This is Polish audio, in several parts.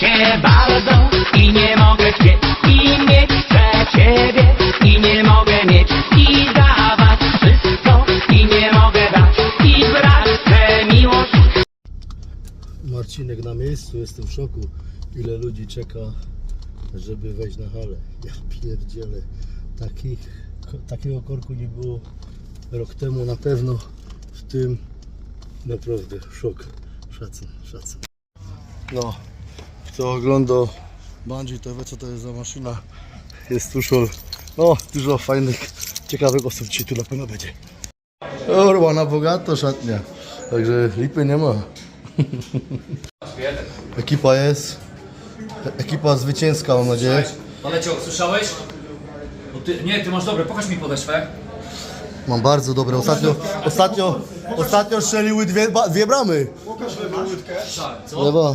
cię bardzo i nie mogę chcieć i mieć chcę ciebie i nie mogę mieć i dawać wszystko i nie mogę dać i brać tę miłość Marcinek na miejscu, jestem w szoku. Ile ludzi czeka, żeby wejść na halę. Ja pierdzielę. Takich, takiego korku nie było rok temu na pewno. W tym naprawdę szok. Szacun, szacun. No, kto ogląda Bungee TV, co to jest za maszyna? Jest tuszol. No, dużo fajnych, ciekawych osób dzisiaj tu na pewno będzie. Orła na bogato szatnia. Także lipy nie ma. Ekipa jest. Ekipa zwycięska, mam nadzieję. Palecio, słyszałeś? No ty, nie, ty masz dobre, pokaż mi podeszwę. Mam bardzo dobre. Ostatnio, ostatnio, ostatnio strzeliły dwie, ba, dwie bramy. Tak, co? Lewa.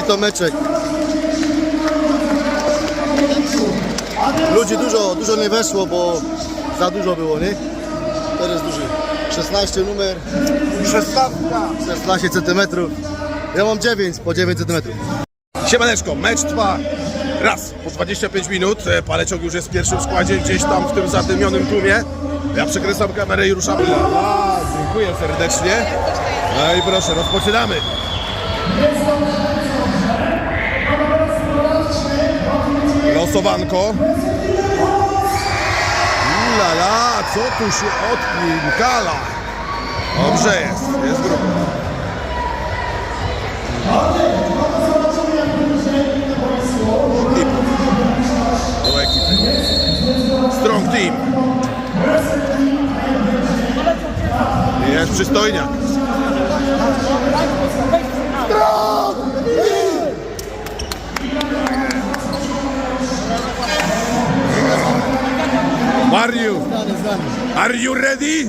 i to meczek. Ludzi dużo, dużo nie weszło, bo za dużo było, nie? Teraz duży. 16 numer. 16. 16 cm. Ja mam 9 po 9 cm. Siemaneczko, mecz trwa raz po 25 minut. E, Paleciok już jest w pierwszym składzie, gdzieś tam w tym zadymionym tłumie. Ja przekręcam kamerę i ruszamy. A, dziękuję serdecznie. No i proszę, rozpoczynamy. Losowanko. Lala, co tu się odpinkala? Dobrze jest, jest grubo. do ekipy. Strong team. Jest przystojniak. Are you ready?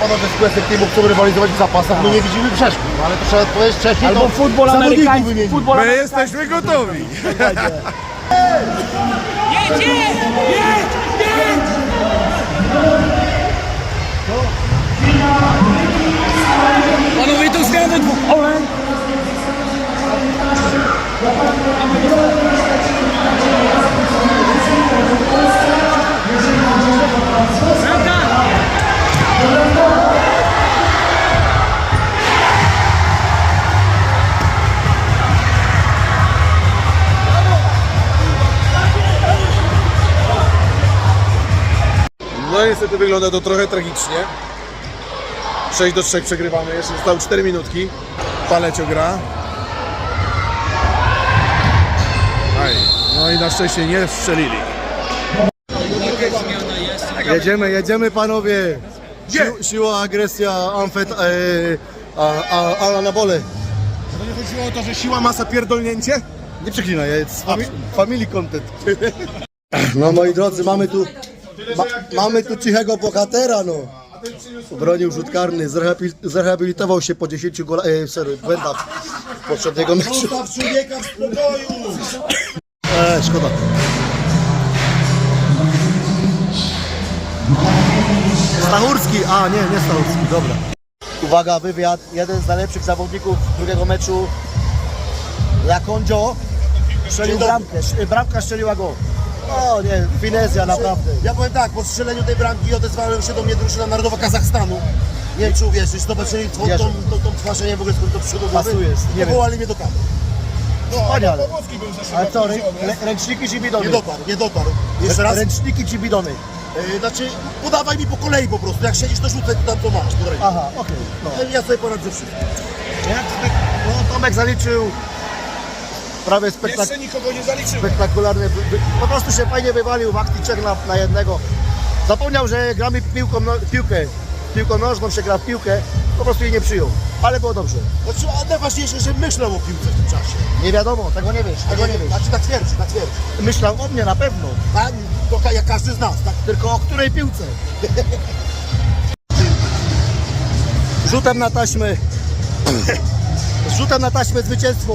Panowie z Questek Teamu chcą rywalizować w zapasach, my nie widzimy przeszkód, ale to trzeba powiedzieć wcześniej, Albo futbol amerykański, futbol My jesteśmy gotowi. Panowie, tu zmiany dwóch. Niestety wygląda to trochę tragicznie. 6 do 3 przegrywamy, jeszcze zostały 4 minutki. Palecio gra. Aj, no i na szczęście nie strzelili. Jedziemy, jedziemy panowie. Gdzie? Sił, siła, agresja, amfet, e, a, a, a, anabole. To nie chodziło o to, że siła, masa, pierdolnięcie? Nie przeklinaj, jest fami family content. No moi drodzy, mamy tu ma, mamy tu cichego bohatera, no. Obronił rzut karny, zrehabil- zrehabilitował się po 10 gola, e, sorry, błędach poprzedniego meczu. Człowieka w spokoju! E, szkoda. Stachurski, a nie, nie Stachurski, dobra. Uwaga, wywiad. Jeden z najlepszych zawodników drugiego meczu, Lakondzio, strzelił bramkę. Bramka strzeliła go. O nie, finezja naprawdę. Ja powiem tak, po strzeleniu tej bramki odezwałem się do mnie drużyna narodowa Kazachstanu. Nie wiem czy uwierzysz, zobaczyli tą, tą, Wierzę. tą, tą twarz, ja nie w ogóle skąd to przyszło do głowy. Nie wiem. Powołali mnie do. Wspaniale. Powódzki był zeszły Ale rok co, rę, kupiony. rę, ręczniki czy bidony? Nie dotarł, nie dotarł. Jeszcze raz. Ręczniki czy bidony? Yy, znaczy, podawaj mi po kolei po prostu. Jak siedzisz, to rzucaj tam co masz. pod ręką. Aha, okej. no. Ja sobie poradzę wszystko. Jak spek- no, Tomek zaliczył prawie spektak Jeszcze nikogo nie zaliczyłem. spektakularny. Po prostu się fajnie wywalił w akcji trzech na, na jednego. Zapomniał, że gramy piłką, no, piłkę. Piłką nożną się gra w piłkę, po prostu jej nie przyjął. Ale było dobrze. Znaczy, a najważniejsze, że myślał o piłce w tym czasie. Nie wiadomo, tego nie wiesz, tego nie wiesz. Znaczy, tak twierdzi, tak twierdzi. Myślał o mnie na pewno, A, to ka- jak każdy z nas, tak? tylko o której piłce. Rzutem na taśmę. Rzutem na taśmę zwycięstwo.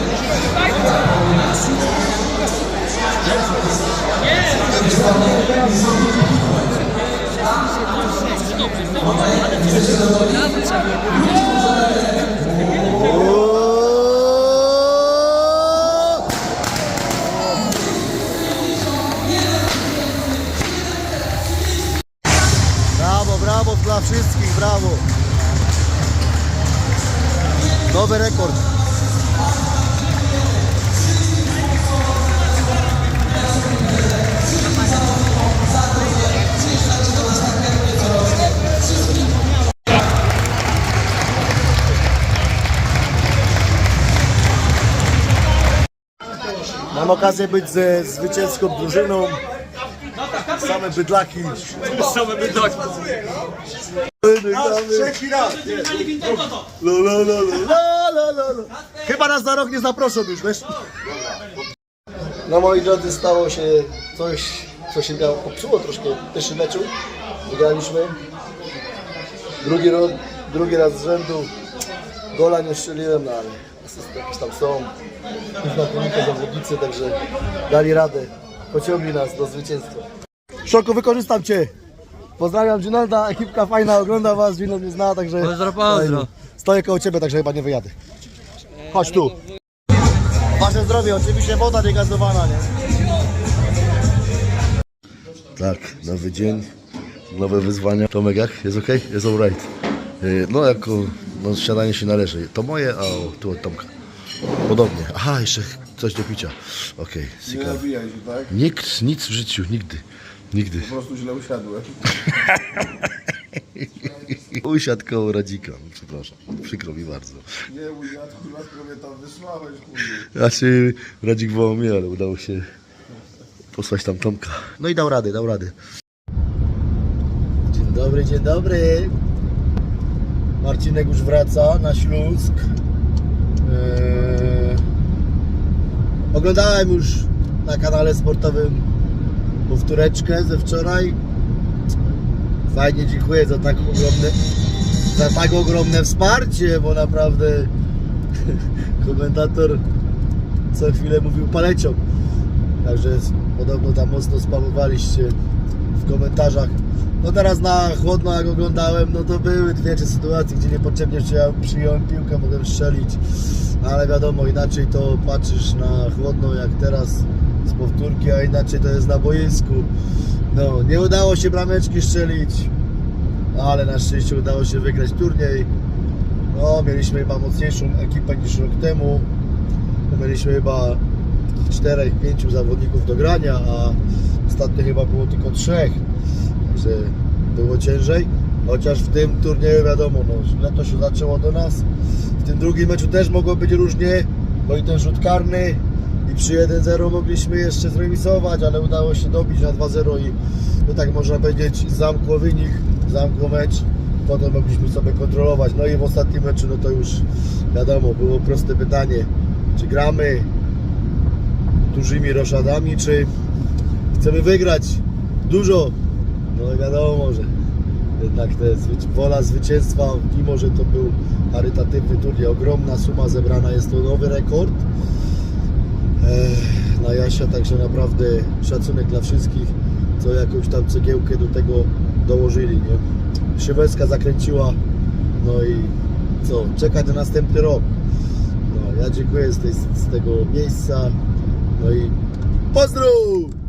wszystkich, brawo. Nowy rekord. Mam okazję być ze zwycięską drużyną. Same bydlaki. Same bydlaki. Trzeci raz. Lo, lo, lo, lo, lo, lo. Chyba nas za rok nie zaproszą już, wiesz? No moi drodzy, stało się coś, co się miało, popsuło troszkę w pierwszym meczu. Wygraliśmy. Drugi, ro, drugi raz z rzędu. Gola nie strzeliłem, no ale asysty jakieś tam są. Znakomici zawodnicy, także dali radę. Pociągli nas do zwycięstwa. Szoko, wykorzystam Cię. Pozdrawiam Ginolda, ekipka fajna, ogląda Was, Ginold mnie zna, także... Pozdro, pozdro. Stoję koło Ciebie, także chyba nie wyjadę. Chodź tu. Wasze zdrowie, oczywiście woda niegazowana, nie? Tak, nowy dzień, nowe wyzwania. Tomek jak? Jest ok? Jest alright. Yy, No jako, no śniadanie się należy. To moje, a o, tu od Tomka. Podobnie. Aha, jeszcze coś do picia. Okej, Nie ciekawe. nabijaj się, tak? Nikt, nic w życiu, nigdy. Nigdy. Po prostu źle usiadłem. Usiadł koło Radzika, no, przepraszam. Przykro mi bardzo. Nie, usiadł, kurwa, tylko mnie tam wysłałeś, kurwa. Znaczy, Radzik wołał mnie, ale udało się posłać tam Tomka. No i dał radę, dał radę. Dzień dobry, dzień dobry. Marcinek już wraca na Śląsk. Eee, oglądałem już na kanale sportowym powtóreczkę ze wczoraj. Fajnie, dziękuję za tak ogromne, za tak ogromne wsparcie, bo naprawdę komentator co chwilę mówił palecią. Także podobno tam mocno spamowaliście w komentarzach. No teraz na chłodno jak oglądałem, no to były dwie trzy sytuacje, gdzie niepotrzebnie przyjąłem, przyjąłem piłkę, mogłem strzelić. Ale wiadomo, inaczej to patrzysz na chłodno jak teraz z powtórki, a inaczej to jest na boisku. No, nie udało się brameczki strzelić, ale na szczęście udało się wygrać turniej. No, mieliśmy chyba mocniejszą ekipę niż rok temu. No, Mieliśmy chyba czterech, pięciu zawodników do grania, a ostatnio chyba było tylko trzech. Także było ciężej. Chociaż w tym turnieju wiadomo, no, źle to się zaczęło do nas. W tym drugim meczu też mogło być różnie, bo i ten rzut karny i przy 1-0 mogliśmy jeszcze zremisować, ale udało się dobić na 2-0 i no tak można powiedzieć zamkło wynik, zamkło mecz. Potem mogliśmy sobie kontrolować. No i w ostatnim meczu no to już wiadomo, było proste pytanie, czy gramy dużymi roszadami, czy chcemy wygrać dużo. No wiadomo, że jednak zwyci- wola zwycięstwa, mimo że to był charytatywny turniej, ogromna suma zebrana, jest to nowy rekord na Jasia, także naprawdę szacunek dla wszystkich, co jakąś tam cegiełkę do tego dołożyli, nie? Szybecka zakręciła, no i co, czekać na następny rok. No, ja dziękuję z, tej, z tego miejsca, no i pozdrów!